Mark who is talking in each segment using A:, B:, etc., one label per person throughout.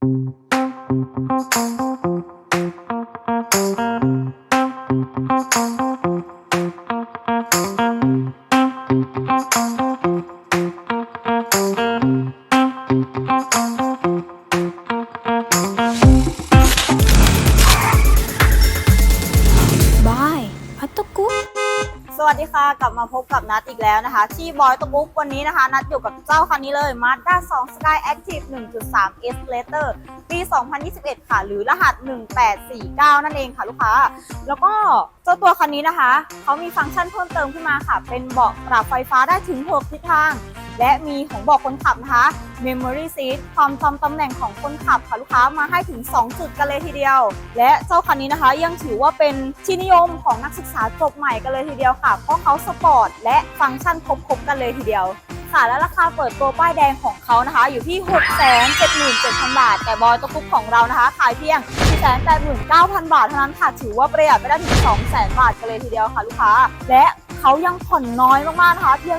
A: บ ก
B: ลับมาพบกับนัดอีกแล้วนะคะ ที่บอยตบุ๊กวันนี้นะคะ นัดอยู่กับเจ้าคันนี้เลย Mazda 2 Sky Active 1.3 S Later ปี 2021 ค่ะ หรือรหัส 1849 นั่นเองค่ะลูกค้า แล้วก็เจ้าตัวคันนี้นะคะ เขามีฟังก์ชันเพิ่มเติมขึ้นมาค่ะ เป็นเบาะปรับไฟฟ้าได้ถึง 6 ทิศทาง และมีของบอกคนขับนะคะ Memory Seat ความจำตำแหน่งของคนขับค่ะลูกค้ามาให้ถึง 2 จุดกันเลยทีเดียว และเจ้าคันนี้นะคะ ยังถือว่าเป็นที่นิยมของนักศึกษาจบใหม่กันเลยทีเดียวค่ะ เพราะเขาสปอร์ตและฟังก์ชันครบๆกันเลยทีเดียวค่ะและราคาเปิดตัวป้ายแดงของเขานะคะ อยู่ที่ 677,000 บาท แต่บอยตะกุกของเรานะคะ ขายเพียง 489,000 บาทเท่านั้นค่ะ ถือว่าประหยัดไปได้ถึง 200,000 บาทกันเลยทีเดียวค่ะลูกค้า และ เขายังผ่อนน้อยมากๆนะคะ เพียง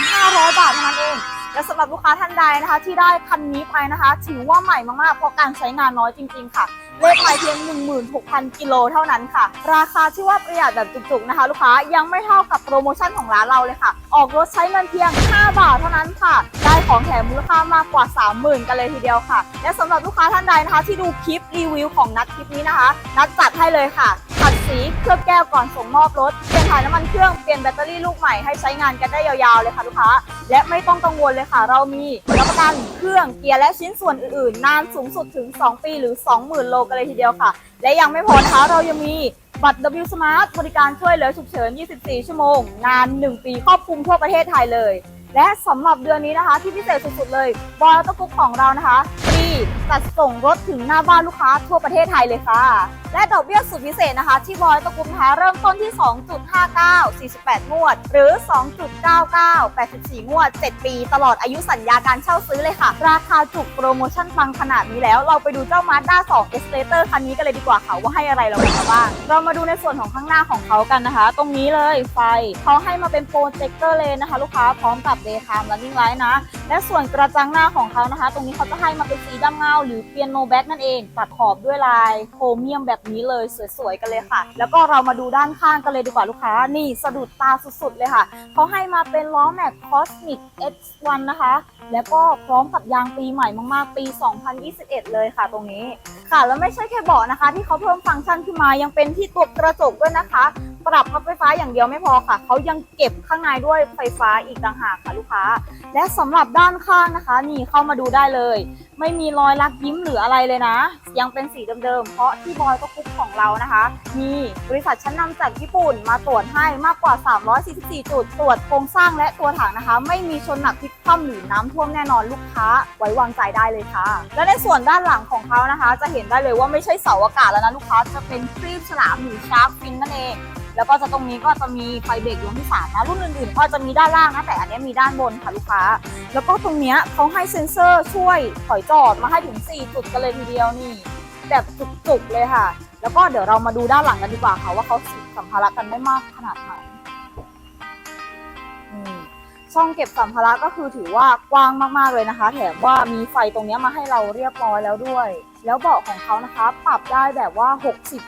B: 7,500 บาทเท่านั้นเองและสำหรับลูกค้าท่านใดนะคะ ที่ได้คันนี้ไปนะคะ ถือว่าใหม่มากๆเพราะการใช้งานน้อยจริง ๆ ค่ะเลขหมายเพียง 16,000 กิโลเท่านั้นค่ะ ราคาที่ว่าประหยัดแบบจุกๆนะคะ ลูกค้ายังไม่เท่ากับโปรโมชั่นของร้านเราเลยค่ะ ออกรถใช้เงินเพียง 5 บาทเท่านั้นค่ะ ได้ของแถมมูลค่ามากกว่า 30,000 กันเลยทีเดียวค่ะ และสำหรับลูกค้าท่านใดนะคะ ที่ดูคลิปรีวิวของนัดคลิปนี้นะคะ นัดจัดให้เลยค่ะ ขัดสีเคลือบแก้วก่อนส่งมอบรถ เปลี่ยนถ่ายน้ำมันเครื่องเปลี่ยนแบตเตอรี่ลูกใหม่ให้ใช้งานกันได้ยาวๆเลยค่ะลูกค้า และไม่ต้องกังวลเลยค่ะ เรามีรับประกันเครื่องเกียร์และชิ้นส่วนอื่นๆ นานสูงสุดถึง 2 ปีหรือ 20,000 โลกันเลยทีเดียวค่ะ และยังไม่พอนะคะเรายังมีบัตร W Smart บริการช่วยเหลือฉุกเฉิน 24 ชั่วโมง นาน 1 ปีครอบคลุมทั่วประเทศไทยเลย และสำหรับเดือนนี้นะคะที่พิเศษสุดๆเลยบอยตะกุกของเรานะคะ จัดส่งรถถึงหน้าบ้านลูกค้าทั่วประเทศไทยเลยค่ะ และดอกเบี้ยสุดพิเศษนะคะ ที่บอยตะกุกนะคะเริ่มต้นที่ 2.59 48 งวด หรือ 2.99 84 งวด 7 ปี ตลอดอายุสัญญาการเช่าซื้อเลยค่ะ ราคาจุกโปรโมชั่นฟังขนาดนี้แล้ว เราไปดูเจ้า Mazda 2 S Later คันนี้กันเลยดีกว่าค่ะว่าให้อะไรเราบ้าง เรามาดูในส่วนของข้างหน้าของเขากันนะคะ ตรงนี้เลยไฟเขาให้มาเป็นโปรเจคเตอร์เลนนะคะ ลูกค้าพร้อมกับ Daytime Running Light นะ และส่วนกระจังหน้าของเขานะคะ ตรงนี้เขาจะให้มาเป็นสีดำเงาหรือเปียโนแบ็กนั่นเองตัดขอบด้วยลายโครเมียมแบบนี้เลยสวยๆกันเลยค่ะ แล้วก็เรามาดูด้านข้างกันเลยดีกว่าลูกค้า นี่สะดุดตาสุดๆเลยค่ะเขาให้มาเป็นล้อแม็ก Cosmic X1 นะคะ แล้วก็พร้อมกับยางปีใหม่มากๆ ปี 2021 เลยค่ะตรงนี้ค่ะ แล้วไม่ใช่แค่เบาะนะคะ ที่เขาเพิ่มฟังก์ชันขึ้นมายังเป็นที่ตัวกระจกด้วยนะคะ ปรับพับไฟฟ้าอย่างเดียวไม่พอค่ะ เขายังเก็บข้างในด้วยไฟฟ้าอีกต่างหากค่ะลูกค้า และสำหรับด้านข้างนะคะ นี่เข้ามาดูได้เลย ไม่มีรอยลักยิ้มหรืออะไรเลยนะ ยังเป็นสีเดิมๆ เพราะที่บอยก็คุกของเรานะคะ มีบริษัทชั้นนำจากญี่ปุ่นมาตรวจให้มากกว่า 344 จุด ตรวจโครงสร้างและตัวถังนะคะ ไม่มีชนหนักพลิกคว่ำหรือน้ำท่วมแน่นอนลูกค้า ไว้วางใจได้เลยค่ะ และในส่วนด้านหลังของเขานะคะ จะเห็นได้เลยว่าไม่ใช่เสาอากาศแล้วนะลูกค้าจะเป็นครีบฉลามหรือชาร์กฟินนั่นเองแล้วก็จะตรงนี้ก็จะมีไฟเบรกดวงที่สามนะรุ่นอื่นๆก็จะมีด้านล่างนะแต่อันนี้มีด้านบนค่ะลูกค้า แล้วก็ตรงเนี้ยเขาให้เซ็นเซอร์ช่วยถอยจอดมาให้ถึง 4 จุดกันเลยทีเดียวนี่แบบจุกๆเลยค่ะ แล้วก็เดี๋ยวเรามาดูด้านหลังกันดีกว่าค่ะว่าเขาสัมภาระกันได้มากขนาดไหน ช่องเก็บสัมภาระก็คือถือว่ากว้างมากๆเลยนะคะ แถมว่ามีไฟตรงนี้มาให้เราเรียบร้อยแล้วด้วย แล้วเบาะของเขานะคะ ปรับได้แบบว่า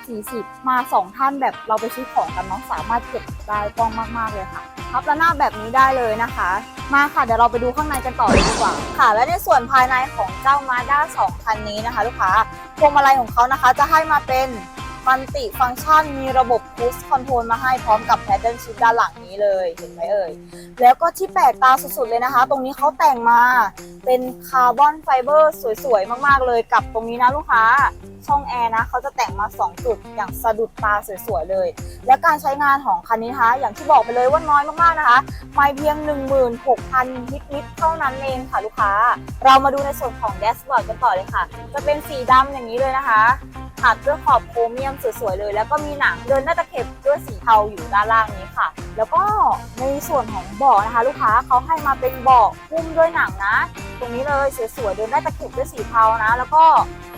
B: 60-40 มา 2 ท่านแบบเราไปซื้อของกันเนาะสามารถเก็บได้กว้างมากๆเลยค่ะพับระนาบแบบนี้ได้เลยนะคะ มาค่ะเดี๋ยวเราไปดูข้างในกันต่อเลยดีกว่าค่ะ และในส่วนภายในของเจ้า Mazda 2คันนี้นะคะ ลูกค้าพวงมาลัยของเขานะคะจะให้มาเป็น มัลติฟังก์ชันมีระบบ Cruise Control มาให้พร้อมกับ Paddle Shift ด้านหลังนี้เลยเห็นไหมเอ่ย แล้วก็ที่แปลกตาสุดๆเลยนะคะ ตรงนี้เขาแต่งมาเป็นคาร์บอนไฟเบอร์สวยๆ มากๆเลยกับตรงนี้นะลูกค้า ช่องแอร์นะเขาจะแต่งมา 2 จุดอย่างสะดุดตาสวยๆเลย และการใช้งานของคันนี้นะคะอย่างที่บอกไปเลยว่าน้อยมากๆนะคะไม่เพียง 16,000นิดๆเท่านั้นเองค่ะลูกค้า เรามาดูในส่วนของแดชบอร์ดกันต่อเลยค่ะ จะเป็นสีดำอย่างนี้เลยนะคะัดด้วยขอบโครเมียมสวยๆเลย แล้วก็มีหนังเดินหน้าตะเข็บด้วยสีเทาอยู่ด้านล่างนี้ค่ะ แล้วก็ในส่วนของเบาะนะคะ ลูกค้าเขาให้มาเป็นเบาะหุ้มด้วยหนังนะ ตรงนี้เลยสวยๆเดินได้าตะเข็บด้วยสีเทานะ แล้วก็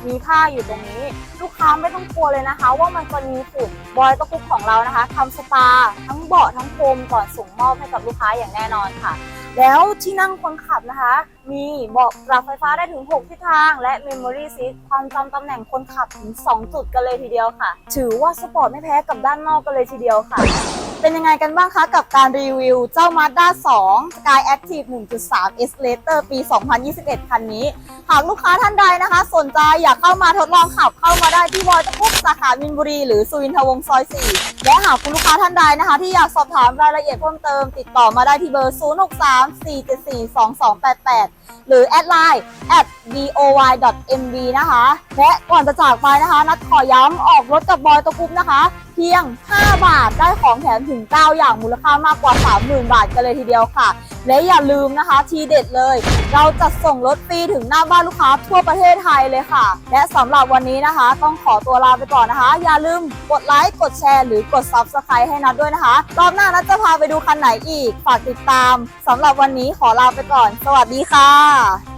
B: มีผ้าอยู่ตรงนี้ ลูกค้าไม่ต้องกลัวเลยนะคะ ว่ามันจะมีฝุ่นบอยตะคุกของเรานะคะทำสปาทั้งเบาะทั้งโฟมก่อนส่งมอบให้กับลูกค้าอย่างแน่นอนค่ะ แล้วที่นั่งคนขับนะคะ มีเบาะปรับไฟฟ้าได้ถึง 6 ทิศทาง และ Memory Seat ความจำตำแหน่งคนขับถึง 2 จุดกันเลยทีเดียวค่ะ ถือว่าสปอร์ตไม่แพ้กับด้านนอกกันเลยทีเดียวค่ะ เป็นยังไงกันบ้างคะกับการรีวิวเจ้า Mazda 2 Sky Active 1.3 S Later ปี 2021 คันนี้ หากลูกค้าท่านใดนะคะ สนใจอยากเข้ามาทดลองขับเข้ามาได้ที่บอยตะคุกสาขามินบุรี หรือสุวินทวงศ์ซอย 4 และหากคุณลูกค้าท่านใดนะคะ ที่อยากสอบถามรายละเอียดเพิ่มเติม ติดต่อมาได้ที่เบอร์ 0634742288 หรือแอดไลน์ at boy.mv นะคะและก่อนจะจากไปนะคะ นัดขอย้ำออกรถกับบอยตะคุกนะคะ พียง 5 บาทได้ของแถมถึง 9 อย่างมูลค่ามากกว่า 30,000 บาทกันเลยทีเดียวค่ะ และอย่าลืมนะคะทีเด็ดเลย เราจะส่งรถฟรีถึงหน้าบ้านลูกค้าทั่วประเทศไทยเลยค่ะ และสำหรับวันนี้นะคะ ต้องขอตัวลาไปก่อนนะคะ อย่าลืมกดไลค์กดแชร์หรือกด Subscribe ให้นัดด้วยนะคะ รอบหน้านัดจะพาไปดูคันไหนอีก ฝากติดตามสำหรับวันนี้ขอลาไปก่อน สวัสดีค่ะ